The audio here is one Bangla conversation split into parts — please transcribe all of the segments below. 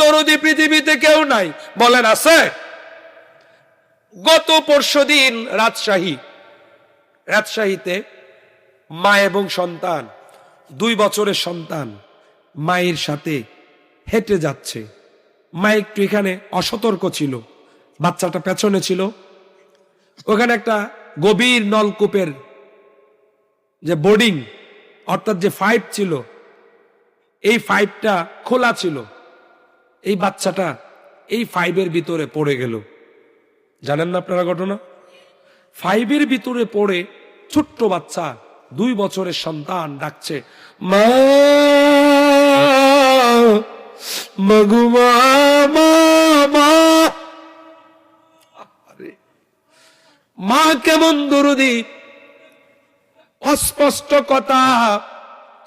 দরদি পৃথিবীতে কেউ নাই। বলেন, আছে? গত পরশু দিন রাজশাহী, রাজশাহীতে মা এবং সন্তান, দুই বছরের সন্তান মায়ের সাথে হেঁটে যাচ্ছে। মা একটু এখানে অসতর্ক ছিল, বাচ্চাটা পেছনে ছিল। ওখানে একটা গভীর নলকূপের যে বোর্ডিং অর্থাৎ যে পাইপ ছিল, এই পাইপটা খোলা ছিল। এই বাচ্চাটা এই ফাইভের ভিতরে পড়ে গেল। জানেন না আপনারা ঘটনা? ফাইভের ভিতরে পড়ে ছোট্ট বাচ্চা দুই বছরের সন্তান ডাকছে, মা মগুমা মা কেমন দরদি? অস্পষ্ট কথা।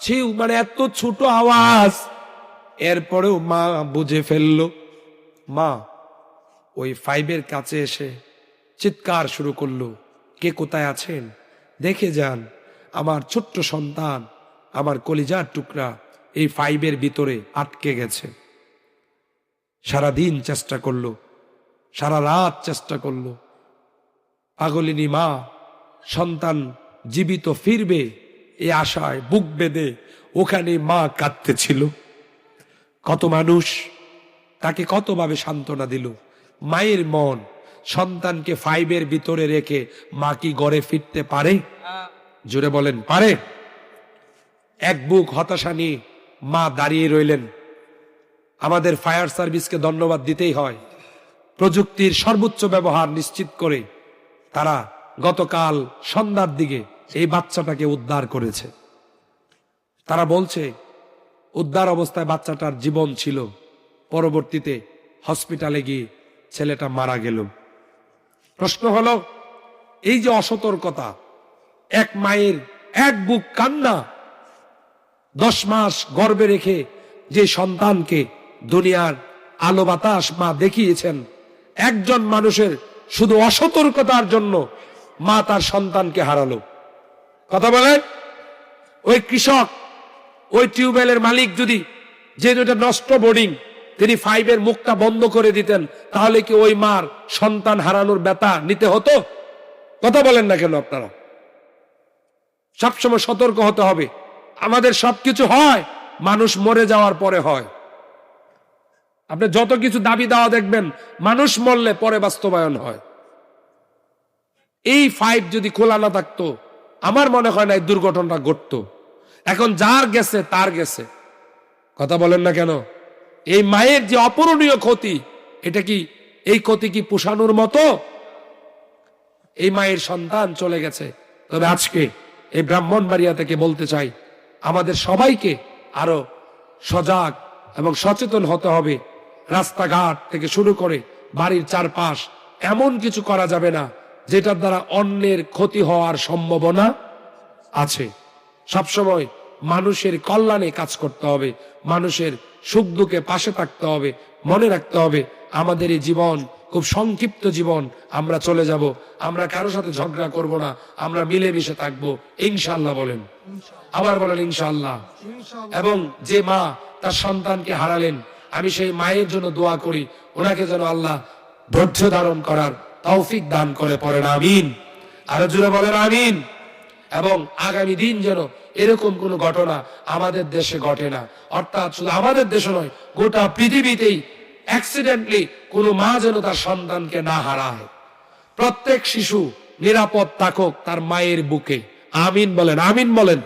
ছিউ মানে এত ছোট আওয়াজ। এরপরেও মা বুঝে ফেলল, মা, ওই ফাইভের কাছে এসে চিৎকার শুরু করল, কে কোথায় আছেন? দেখে যান, আমার ছোট্ট সন্তান, আমার কলিজার টুকরা এই ফাইভের ভিতরে আটকে গেছে। সারাদিন চেষ্টা করল, সারা রাত চেষ্টা করল। পাগলিনী মা, সন্তান জীবিত ফিরবে, এ আশায় বুক বেঁধে ওখানে মা কাঁদতেছিল। কত মানুষ তাকে কতভাবে সান্ত্বনা দিল? মায়ের মন সন্তানকে ফাইভের ভিতরে রেখে মা কি গড়ে ফিরতে পারে? জোরে বলেন, পারে। এক বুক হতাশা নিয়ে মা দাঁড়িয়ে রইলেন। আমাদের ফায়ার সার্ভিসকে ধন্যবাদ দিতেই হয়। প্রযুক্তির সর্বোচ্চ ব্যবহার নিশ্চিত করে তারা গতকাল সন্ধ্যার দিকে এই বাচ্চাটাকে উদ্ধার করেছে। তারা বলছে উদ্ধার অবস্থায় বাচ্চাটার জীবন ছিল। পরবর্তীতে হসপিটালে গিয়ে ছেলেটা মারা গেল। প্রশ্ন হলো, এই যে অসতর্কতা, এক মায়ের এক বুক কান্না, দশ মাস গর্বে রেখে যে সন্তানকে দুনিয়ার আলো বাতাস মা দেখিয়েছেন, একজন মানুষের শুধু অসতর্কতার জন্য মা তার সন্তানকে হারালো। কথা বলে, ওই কৃষক ওই টিউবওয়েলের মালিক যদি যে দুটা নষ্ট বোর্ডিং, তিনি ফাইভের মুখটা বন্ধ করে দিতেন, তাহলে কি ওই মার সন্তান হারানোর ব্যথা নিতে হতো? কথা বলেন না কেন আপনারা? সবসময় সতর্ক হতে হবে। আমাদের সবকিছু হয়, মানুষ মরে যাওয়ার পরে হয়। আপনি যত কিছু দাবি দেওয়া দেখবেন, মানুষ মরলে পরে বাস্তবায়ন হয়। এই ফাইভ যদি খোলা না থাকতো, আমার মনে হয় না এই দুর্ঘটনাটা ঘটতো। এখন যার গেছে, তার গেছে। কথা বলেন না কেন? এই মায়ের যে অপূরণীয় ক্ষতি, এটা কি এই ক্ষতি কি পোষানোর মতো? এই মায়ের সন্তান চলে গেছে। তবে আজকে এই ব্রাহ্মণবাড়িয়া থেকে বলতে চাই, আমাদের সবাইকে আরও সজাগ এবং সচেতন হতে হবে। রাস্তাঘাট থেকে শুরু করে বাড়ির চারপাশ এমন কিছু করা যাবে না, যেটার দ্বারা অন্যের ক্ষতি হওয়ার সম্ভাবনা আছে। সবসময় মানুষের কল্যাণে কাজ করতে হবে, মানুষের সুখ দুঃখে পাশে থাকতে হবে, মনে রাখতে হবে, আমাদের এই জীবন, খুব সংক্ষিপ্ত জীবন, আমরা চলে যাব, আমরা কারোর সাথে ঝগড়া করব না, আমরা মিলেমিশে থাকব ইনশাল্লাহ বলেন। আবার বলেন ইনশাল্লাহ এবং যে মা তার সন্তানকে হারালেন, আমি সেই মায়ের জন্য দোয়া করি, ওনাকে যেন আল্লাহ ধৈর্য ধারণ করার তৌফিক দান করে পড়েন, আমিন। আরও জুড়ে বলেন, আমিন। এবং আগামী দিন যেন এরকম কোন ঘটনা আমাদের দেশে ঘটে না। অর্থাৎ শুধু আমাদের দেশে নয়, গোটা পৃথিবীতেই অ্যাক্সিডেন্টলি কোনো মা যেন তার সন্তানকে না হারায়। প্রত্যেক শিশু নিরাপদ থাকুক তার মায়ের বুকে। আমিন বলেন আমিন বলেন।